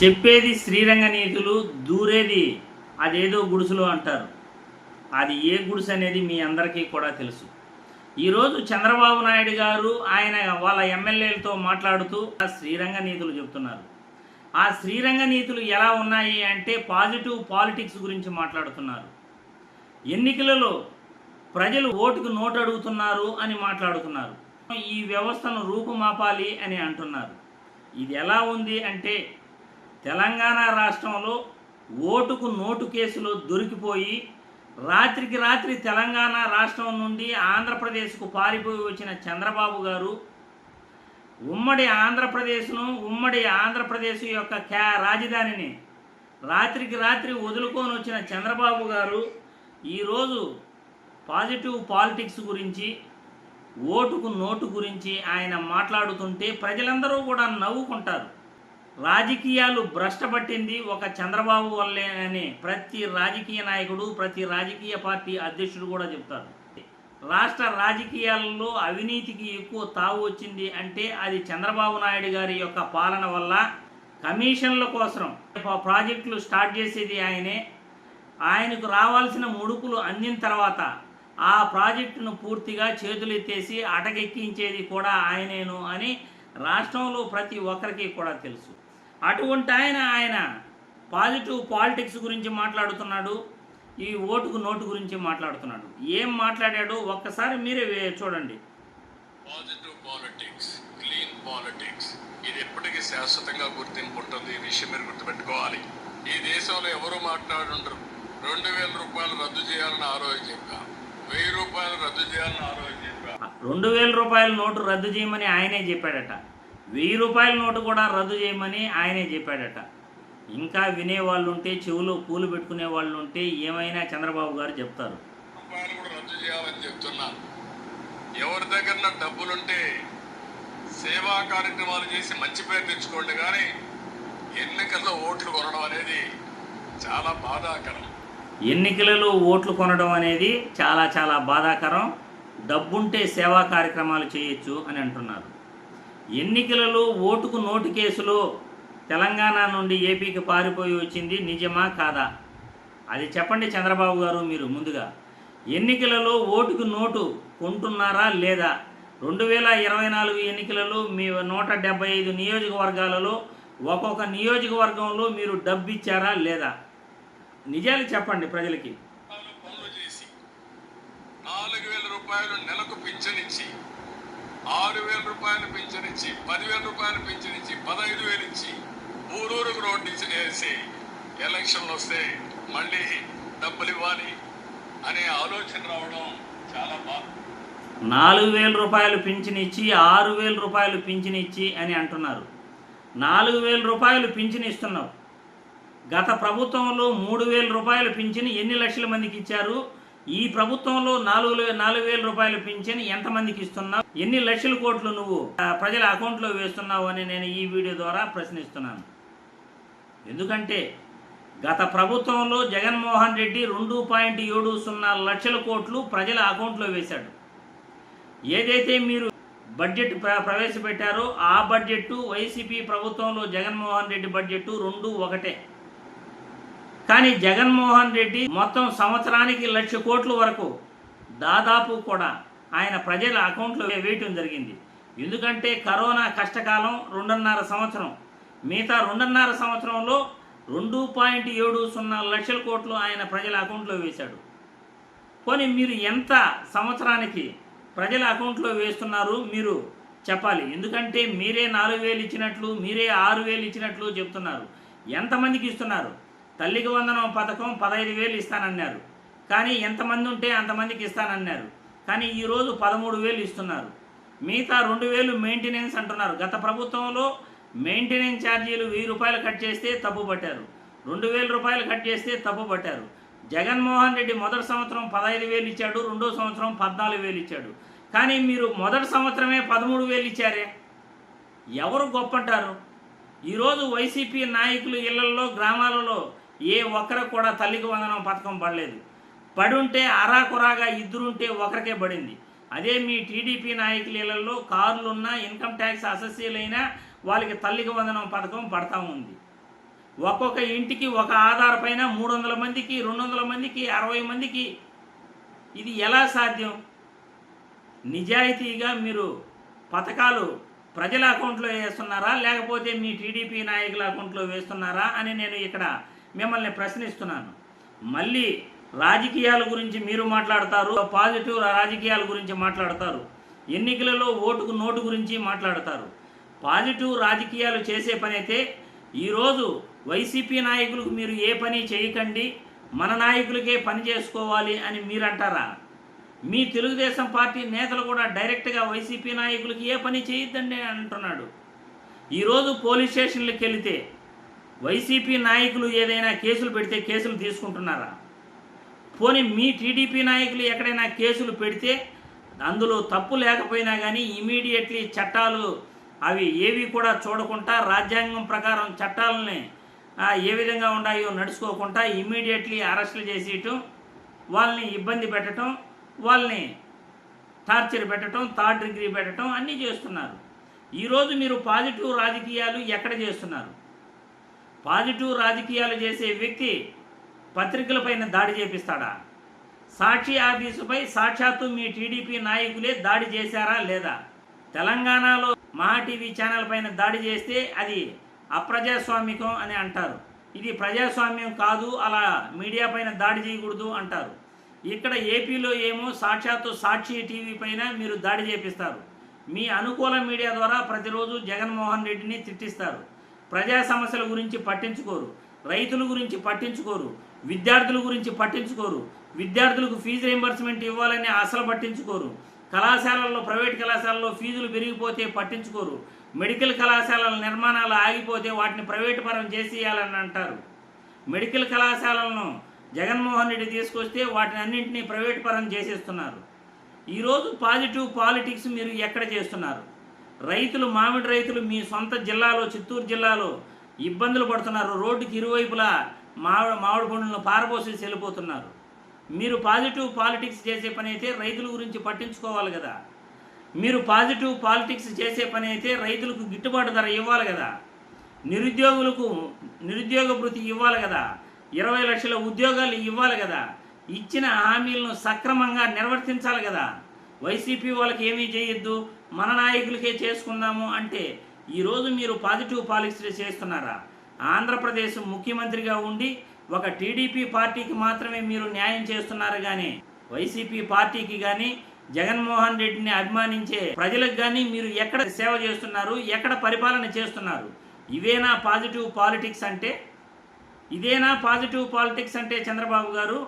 చెప్పేది శ్రీరంగ నీతులు దూరేది అదేదో గుడుసులు అంటారు. అది ఏ గుడిసె అనేది మీ అందరికీ కూడా తెలుసు. ఈరోజు చంద్రబాబు నాయుడు గారు ఆయన వాళ్ళ ఎమ్మెల్యేలతో మాట్లాడుతూ ఆ శ్రీరంగ నీతులు చెప్తున్నారు. ఆ శ్రీరంగ నీతులు ఎలా ఉన్నాయి అంటే పాజిటివ్ పాలిటిక్స్ గురించి మాట్లాడుతున్నారు. ఎన్నికలలో ప్రజలు ఓటుకు నోటు అడుగుతున్నారు అని మాట్లాడుతున్నారు. ఈ వ్యవస్థను రూపుమాపాలి అని అంటున్నారు. ఇది ఎలా ఉంది అంటే తెలంగాణ రాష్ట్రంలో ఓటుకు నోటు కేసులో దొరికిపోయి రాత్రికి రాత్రి తెలంగాణ రాష్ట్రం నుండి ఆంధ్రప్రదేశ్కు పారిపోయి వచ్చిన చంద్రబాబు గారు ఉమ్మడి ఆంధ్రప్రదేశ్ను ఉమ్మడి ఆంధ్రప్రదేశ్ యొక్క క్యా రాజధానిని రాత్రికి రాత్రి వదులుకొని వచ్చిన చంద్రబాబు గారు ఈరోజు పాజిటివ్ పాలిటిక్స్ గురించి ఓటుకు నోటు గురించి ఆయన మాట్లాడుతుంటే ప్రజలందరూ కూడా నవ్వుకుంటారు. రాజకీయాలు భ్రష్టపట్టింది ఒక చంద్రబాబు వల్లే అని ప్రతి రాజకీయ నాయకుడు ప్రతి రాజకీయ పార్టీ అధ్యక్షుడు కూడా చెప్తారు. రాష్ట్ర రాజకీయాల్లో అవినీతికి ఎక్కువ తావు వచ్చింది అంటే అది చంద్రబాబు నాయుడు గారి యొక్క పాలన వల్ల కమిషన్ల కోసం ప్రాజెక్టులు స్టార్ట్ చేసేది ఆయనే. ఆయనకు రావాల్సిన ముడుపులు అందిన తర్వాత ఆ ప్రాజెక్టును పూర్తిగా చేతులెత్తేసి అటకెక్కించేది కూడా ఆయనేను అని రాష్ట్రంలో ప్రతి ఒక్కరికి కూడా తెలుసు. అటువంటి ఆయన ఆయన పాజిటివ్ పాలిటిక్స్ గురించి మాట్లాడుతున్నాడు ఈ ఓటుకు నోటు గురించి మాట్లాడుతున్నాడు. ఏం మాట్లాడాడో ఒక్కసారి మీరే చూడండి. పాజిటివ్ పాలిటిక్స్ క్లీన్ పాలిటిక్స్ ఇది ఎప్పటికీ శాశ్వతంగా గుర్తింపు ఉంటుంది ఈ విషయం మీరు గుర్తుపెట్టుకోవాలి. ఈ దేశంలో ఎవరు మాట్లాడుండరు? రెండు వేల రూపాయలు రద్దు చేయాలని ఆ రోజు చెప్పా. వెయ్యి రూపాయలు రద్దు చేయాలని ఆ రోజు చెప్పా. రెండు వేల రూపాయల నోటు రద్దు చేయమని ఆయనే చెప్పాడట. వెయ్యి రూపాయల నోటు కూడా రద్దు చేయమని ఆయనే చెప్పాడట. ఇంకా వినేవాళ్ళు ఉంటే చెవులో పూలు పెట్టుకునే వాళ్ళు ఉంటే ఏమైనా చంద్రబాబు గారు చెప్తారు. రద్దు చేయాలని చెప్తున్నాను ఎవరి దగ్గర డబ్బులుంటే సేవా కార్యక్రమాలు చేసి మంచి పేరు తెచ్చుకోండి కానీ ఎన్నికల్లో ఓట్లు కొనడం అనేది చాలా బాధాకరం. ఎన్నికలలో ఓట్లు కొనడం అనేది చాలా చాలా బాధాకరం. డబ్బుంటే సేవా కార్యక్రమాలు చేయొచ్చు అని అంటున్నారు. ఎన్నికలలో ఓటుకు నోటు కేసులో తెలంగాణ నుండి ఏపీకి పారిపోయి వచ్చింది నిజమా కాదా? అది చెప్పండి చంద్రబాబు గారు మీరు ముందుగా. ఎన్నికలలో ఓటుకు నోటు కొంటున్నారా లేదా? రెండు వేల ఇరవై నాలుగు ఎన్నికలలో మీ నూట డెబ్బై ఐదు నియోజకవర్గాలలో ఒక్కొక్క నియోజకవర్గంలో మీరు డబ్బు ఇచ్చారా లేదా? నిజాలు చెప్పండి ప్రజలకి. నాలుగు వేల రూపాయలు నెలకు పింఛనిచ్చి ఆరు వేల రూపాయలు పింఛనిచ్చి పదివేల రూపాయలు పింఛనిచ్చి పదహైదు వేలు ఇచ్చి ఊరూరుకు రోడ్డు ఇచ్చి వేసి ఎలక్షన్లు వస్తే మళ్ళీ డబ్బులు ఇవ్వాలి అనే ఆలోచన రావడం చాలా బాగా నాలుగు వేల రూపాయలు పింఛన్ ఇచ్చి ఆరు వేల రూపాయలు పింఛన్ ఇచ్చి అని అంటున్నారు. నాలుగు వేల రూపాయలు పింఛన్ ఇస్తున్నావు. గత ప్రభుత్వంలో మూడు వేల రూపాయలు పింఛన్ ఎన్ని లక్షల మందికి ఇచ్చారు? ఈ ప్రభుత్వంలో నాలుగు నాలుగు వేల రూపాయలు పింఛన్ ఎంతమందికి ఇస్తున్నావు? ఎన్ని లక్షల కోట్లు నువ్వు ఆ, ప్రజల అకౌంట్లో వేస్తున్నావు అని నేను ఈ వీడియో ద్వారా ప్రశ్నిస్తున్నాను. ఎందుకంటే గత ప్రభుత్వంలో జగన్మోహన్ రెడ్డి రెండు పాయింట్ ఏడు సున్నా లక్షల కోట్లు ప్రజల అకౌంట్లో వేశాడు. ఏదైతే మీరు బడ్జెట్ ప్ర- ప్రవేశపెట్టారో ఆ బడ్జెట్ వైసీపీ ప్రభుత్వంలో జగన్మోహన్ రెడ్డి బడ్జెట్ రెండు ఒకటే. కానీ జగన్మోహన్ రెడ్డి మొత్తం సంవత్సరానికి లక్ష కోట్ల వరకు దాదాపు కూడా ఆయన ప్రజల అకౌంట్లో వేయటం జరిగింది. ఎందుకంటే కరోనా కష్టకాలం రెండున్నర సంవత్సరం. మిగతా రెండున్నర సంవత్సరంలో రెండు పాయింట్ ఏడు సున్నా లక్షల కోట్లు ఆయన ప్రజల అకౌంట్లో వేశాడు. పోనీ మీరు ఎంత సంవత్సరానికి ప్రజల అకౌంట్లో వేస్తున్నారు మీరు చెప్పాలి. ఎందుకంటే మీరే నాలుగు వేలు ఇచ్చినట్లు మీరే ఆరు వేలు ఇచ్చినట్లు చెప్తున్నారు. ఎంతమందికి ఇస్తున్నారు? తల్లికి వందనం పథకం పదహైదు వేలు ఇస్తానన్నారు. కానీ ఎంతమంది ఉంటే అంతమందికి ఇస్తానన్నారు. కానీ ఈరోజు పదమూడు వేలు ఇస్తున్నారు. మిగతా రెండు వేలు మెయింటెనెన్స్ అంటున్నారు. గత ప్రభుత్వంలో మెయింటెనెన్స్ ఛార్జీలు వెయ్యి రూపాయలు కట్ చేస్తే తప్పు పట్టారు. రెండు వేల రూపాయలు కట్ చేస్తే తప్పు పట్టారు. జగన్మోహన్ రెడ్డి మొదటి సంవత్సరం పదహైదు వేలు ఇచ్చాడు రెండో సంవత్సరం పద్నాలుగు వేలు ఇచ్చాడు. కానీ మీరు మొదటి సంవత్సరమే పదమూడు వేలు ఇచ్చారే? ఎవరు గొప్ప అంటారు ఈరోజు వైసీపీ నాయకులు ఇళ్ళలో గ్రామాలలో ఏ ఒక్కరికి కూడా తల్లికి వందనం పథకం పడలేదు. పడుంటే అరాకురాగా ఇద్దరుంటే ఒకరికే పడింది. అదే మీ టీడీపీ నాయకులలో కార్లున్న కార్లున్నా ఇన్కమ్ ట్యాక్స్ అసస్యలైనా వాళ్ళకి తల్లికి వందనం పథకం పడతా ఉంది. ఒక్కొక్క ఇంటికి ఒక ఆధార్ పైన మూడు వందల మందికి రెండు వందల మందికి అరవై మందికి ఇది ఎలా సాధ్యం? నిజాయితీగా మీరు పథకాలు ప్రజల అకౌంట్లో వేస్తున్నారా? లేకపోతే మీ టీడీపీ నాయకుల అకౌంట్లో వేస్తున్నారా? అని నేను ఇక్కడ మిమ్మల్ని ప్రశ్నిస్తున్నాను. మళ్ళీ రాజకీయాల గురించి మీరు మాట్లాడతారు పాజిటివ్ రాజకీయాల గురించి మాట్లాడతారు ఎన్నికలలో ఓటుకు నోటు గురించి మాట్లాడతారు. పాజిటివ్ రాజకీయాలు చేసే పని అయితే ఈరోజు వైసీపీ నాయకులకు మీరు ఏ పని చేయకండి మన నాయకులకే పని చేసుకోవాలి అని మీరంటారా? మీ తెలుగుదేశం పార్టీ నేతలు కూడా డైరెక్ట్గా వైసీపీ నాయకులకి ఏ పని చేయొద్దండి అని అంటున్నాడు. ఈరోజు పోలీస్ స్టేషన్లకు వెళితే వైసీపీ నాయకులు ఏదైనా కేసులు పెడితే కేసులు తీసుకుంటున్నారా? పోనీ మీ టీడీపీ నాయకులు ఎక్కడైనా కేసులు పెడితే అందులో తప్పు లేకపోయినా కానీ ఇమీడియట్లీ చట్టాలు అవి ఏవి కూడా చూడకుండా రాజ్యాంగం ప్రకారం చట్టాలని ఏ విధంగా ఉన్నాయో నడుచుకోకుండా ఇమీడియట్లీ అరెస్టులు చేసేయటం వాళ్ళని ఇబ్బంది పెట్టడం వాళ్ళని టార్చర్ పెట్టడం థర్డ్ డిగ్రీ పెట్టడం అన్నీ చేస్తున్నారు. ఈరోజు మీరు పాజిటివ్ రాజకీయాలు ఎక్కడ చేస్తున్నారు? పాజిటివ్ రాజకీయాలు చేసే వ్యక్తి పత్రికలపైన దాడి చేపిస్తాడా? సాక్షి ఆఫీసుపై సాక్షాత్తు మీ టీడీపీ నాయకులే దాడి చేశారా లేదా? తెలంగాణలో మహా టీవీ ఛానల్ పైన దాడి చేస్తే అది అప్రజాస్వామికం అని అంటారు. ఇది ప్రజాస్వామ్యం కాదు అలా మీడియా పైన దాడి చేయకూడదు అంటారు. ఇక్కడ ఏపీలో ఏమో సాక్షాత్తు సాక్షి టీవీ పైన మీరు దాడి చేపిస్తారు. మీ అనుకూల మీడియా ద్వారా ప్రతిరోజు జగన్మోహన్ రెడ్డిని తిట్టిస్తారు. ప్రజా సమస్యల గురించి పట్టించుకోరు. రైతుల గురించి పట్టించుకోరు. విద్యార్థుల గురించి పట్టించుకోరు. విద్యార్థులకు ఫీజు రీంబర్స్మెంట్ ఇవ్వాలని అసలు పట్టించుకోరు. కళాశాలల్లో ప్రైవేట్ కళాశాలలో ఫీజులు పెరిగిపోతే పట్టించుకోరు. మెడికల్ కళాశాలల నిర్మాణాలు ఆగిపోతే వాటిని ప్రైవేటు పరం చేసేయాలని అంటారు. మెడికల్ కళాశాలలను జగన్మోహన్ రెడ్డి తీసుకొస్తే వాటిని అన్నింటినీ ప్రైవేట్ పరం చేసేస్తున్నారు. ఈరోజు పాజిటివ్ పాలిటిక్స్ మీరు ఎక్కడ చేస్తున్నారు? రైతులు మామిడి రైతులు మీ సొంత జిల్లాలో చిత్తూరు జిల్లాలో ఇబ్బందులు పడుతున్నారు. రోడ్డుకి ఇరువైపులా మామిడి మామిడి పండులను పారబోసేసి వెళ్ళిపోతున్నారు. మీరు పాజిటివ్ పాలిటిక్స్ చేసే పని అయితే రైతుల గురించి పట్టించుకోవాలి కదా. మీరు పాజిటివ్ పాలిటిక్స్ చేసే పని అయితే రైతులకు గిట్టుబాటు ధర ఇవ్వాలి కదా. నిరుద్యోగులకు నిరుద్యోగ భృతి ఇవ్వాలి కదా. ఇరవై లక్షల ఉద్యోగాలు ఇవ్వాలి కదా. ఇచ్చిన హామీలను సక్రమంగా నిర్వర్తించాలి కదా. వైసీపీ వాళ్ళకి ఏమీ చేయొద్దు మన నాయకులకే చేసుకుందాము అంటే ఈరోజు మీరు పాజిటివ్ పాలసీ చేస్తున్నారా? ఆంధ్రప్రదేశ్ ముఖ్యమంత్రిగా ఉండి ఒక టీడీపీ పార్టీకి మాత్రమే మీరు న్యాయం చేస్తున్నారు కానీ వైసీపీ పార్టీకి కానీ జగన్మోహన్ రెడ్డిని అభిమానించే ప్రజలకు కానీ మీరు ఎక్కడ సేవ చేస్తున్నారు ఎక్కడ పరిపాలన చేస్తున్నారు? ఇవేనా పాజిటివ్ పాలిటిక్స్ అంటే? ఇదేనా పాజిటివ్ పాలిటిక్స్ అంటే చంద్రబాబు గారు?